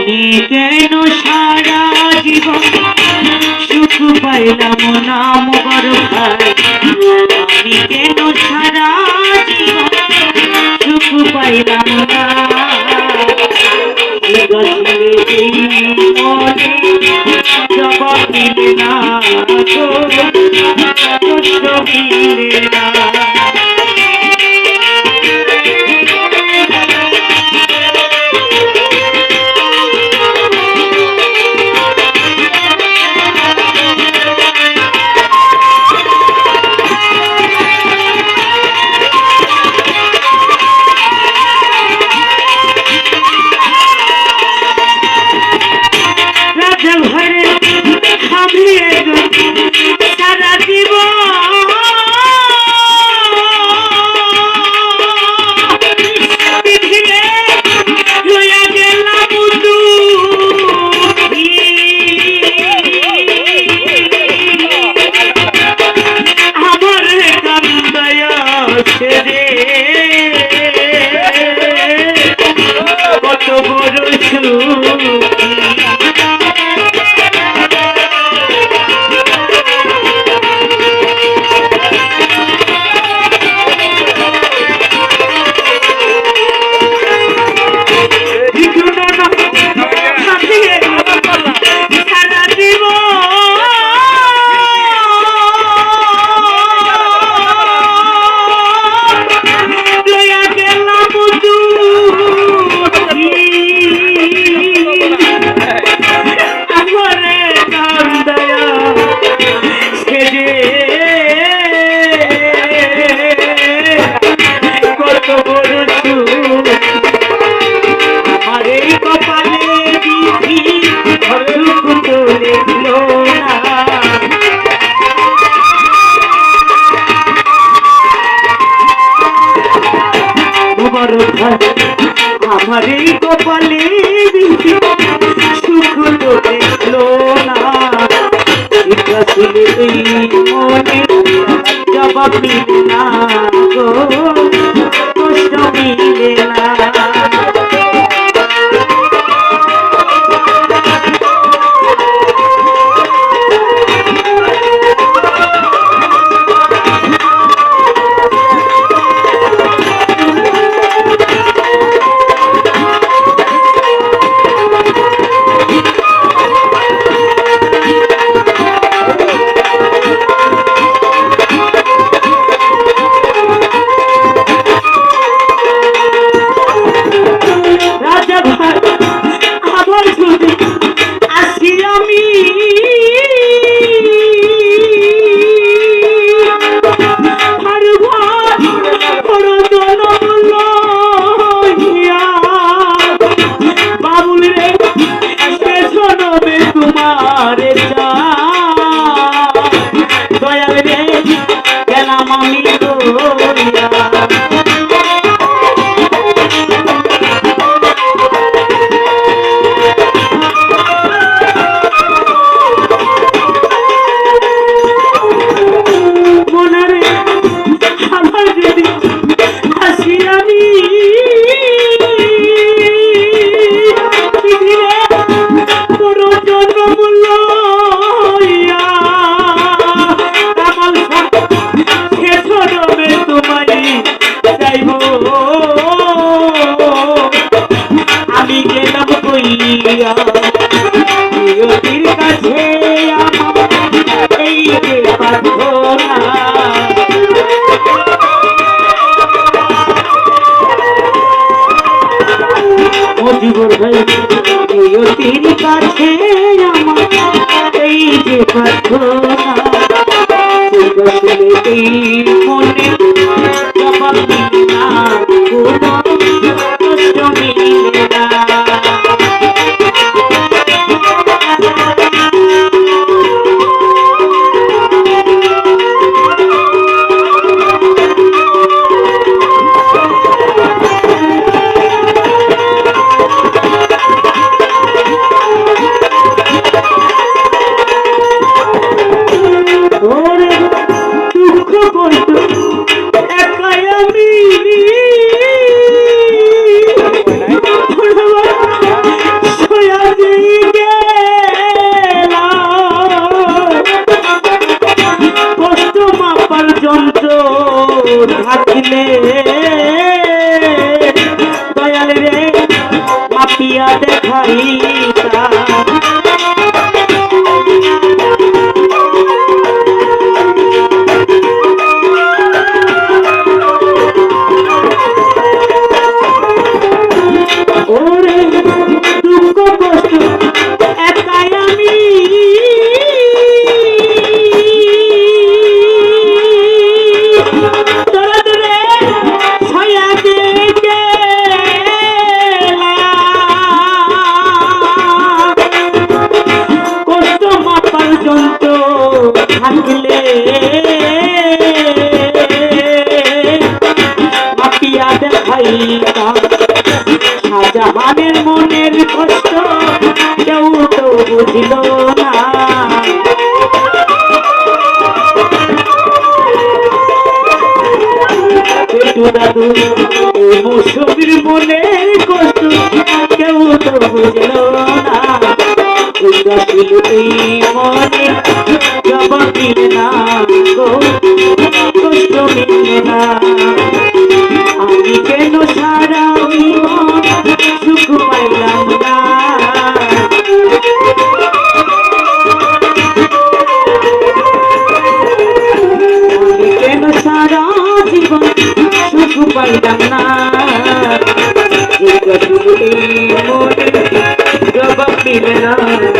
আমি কেন সারা জীবন সুখ পাইলাম নাম বড় ভাই। আমি কেন সারা জীবন সুখ পাইলাম না? জবাব মিলে না তো মিলে না। আমার আমার এই কপালে সুখ তো দেখল না। এটা শুনে এই মনে জবাব না গো। রে দয়াল রে গেলাম আমি দরিয়া। যে প্রার্থনা মনে দিলে দয়াল রে মাপিয়া দেখাই। দেখাইতাম শাহজাহানের মনের কষ্ট কেউ তো বুঝিল না। দাদু এই কষ্ট কেউ তো বুঝল না। মনে জবাব गिरना